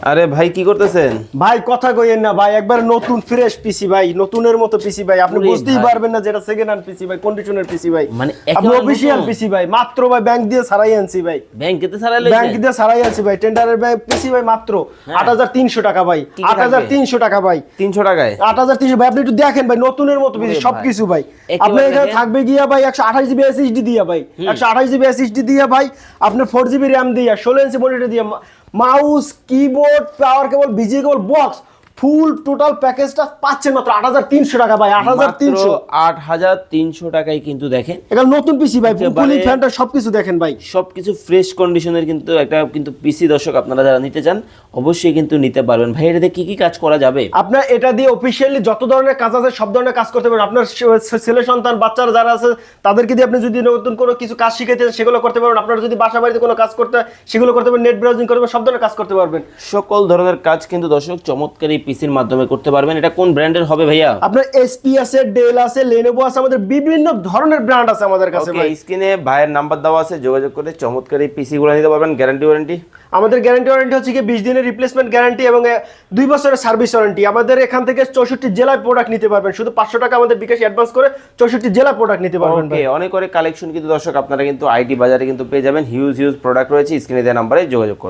আরে ভাই কি করতেছেন? ভাই কথা কইেন না ভাই একবার নতুন ফ্রেশ পিসি ভাই নতুনের মতো পিসি ভাই আপনি বুঝতেই পারবেন না যেটা সেকেন্ড হ্যান্ড পিসি ভাই কন্ডিশনের পিসি ভাই। মানে আপনি অফিসিয়াল নতুন? পিসি ভাই মাত্র ভাই ব্যাংক দিয়ে সারাই আনছি ভাই। ব্যাংকেতে ছাড়াই ব্যাংক দিয়ে সারাই আনছি ভাই টেন্ডারের ভাই পিসি ভাই মাত্র হ্যাঁ। আট হাজার তিনশো টাকা ভাই কি কি আট হাজার থাকবে? তিনশো টাকা ভাই। তিনশো টাকায়? আট হাজার তিনশো ভাই আপনি একটু দেখেন ভাই নতুনের মতো পিসি সবকিছু ভাই। আপনি এখানে থাকবে গিয়া ভাই একশো আঠাশ জিবি এসএসডি দিয়া ভাই একশো আঠাশ জিবি এসএসডি দিয়া ভাই আপনার ফোর জিবি র্যাম দিয়া ষোলো ইঞ্চি মনিটর দিয়া mouse keyboard power cable busy cable box full total প্যাকেজটা পাচ্ছেন মাত্র আট হাজার তিনশো টাকা ভাই আট হাজার তিনশো। আট হাজার তিনশো টাকায় কিন্তু দেখেন। এখানে নতুন পিসি ভাই কুলিং ফ্যানটা সবকিছু দেখেন ভাই। সবকিছু ফ্রেশ কন্ডিশনের কিন্তু একটা কিন্তু পিসি দর্শক আপনারা যারা নিতে চান অবশ্যই কিন্তু নিতে পারবেন। ভাই এটাতে কি কি কাজ করা যাবে? আপনার এটা দিয়ে অফিসিয়ালি যত ধরনের কাজ আছে সব ধরনের কাজ করতে পারবেন। আপনার ছেলে সন্তান বাচ্চারা যারা আছে তাদেরকে দিয়ে আপনি যদি নতুন কোনো কিছু কাজ শিখাইতে চান, সেগুলো করতে পারবেন। আপনার যদি বাসা বাড়িতে কোনো কাজ করতে হয়, সেগুলো করতে পারবেন নেট ব্রাউজিং করতে পারবেন সব ধরনের কাজ করতে পারবেন। সকল ধরনের কাজ কিন্তু দর্শক চমৎকার এই পিসির মাধ্যমে করতে পারবেন। এটা কোন ব্র্যান্ডের হবে ভাইয়া? আপনার এসপি আছে ডেল আছে লেনোভো আছে আমাদের বিভিন্ন ধরনের ব্র্যান্ড আছে আমাদের কাছে ভাই। স্ক্রিনে ভাইয়ের নাম্বার দেওয়া আছে যোগাযোগ করে চমৎকার এই পিসি গুলো নিতে পারবেন গ্যারান্টি ওয়ারেন্টি আমাদের গ্যারান্টি ওয়ারেন্টি হচ্ছে কি বিশ দিনের রিপ্লেসমেন্ট গ্যারান্টি এবং দুই বছরের সার্ভিস ওয়ারেন্টি আমাদের এখান থেকে চৌষট্টি জেলায় প্রোডাক্ট নিতে পারবেন। শুধু পাঁচশো টাকা আমাদের বিকাশ অ্যাডভান্স করে চৌষট্টি জেলা প্রোডাক্ট নিতে পারবেন অনেক অনেক কালেকশন কিন্তু দর্শক আপনারা কিন্তু আইটি বাজারে কিন্তু পেয়ে যাবেন। হিউজ হিউজ প্রোডাক্ট রয়েছে স্ক্রিনে দেওয়া নাম্বারে যোগাযোগ করবেন।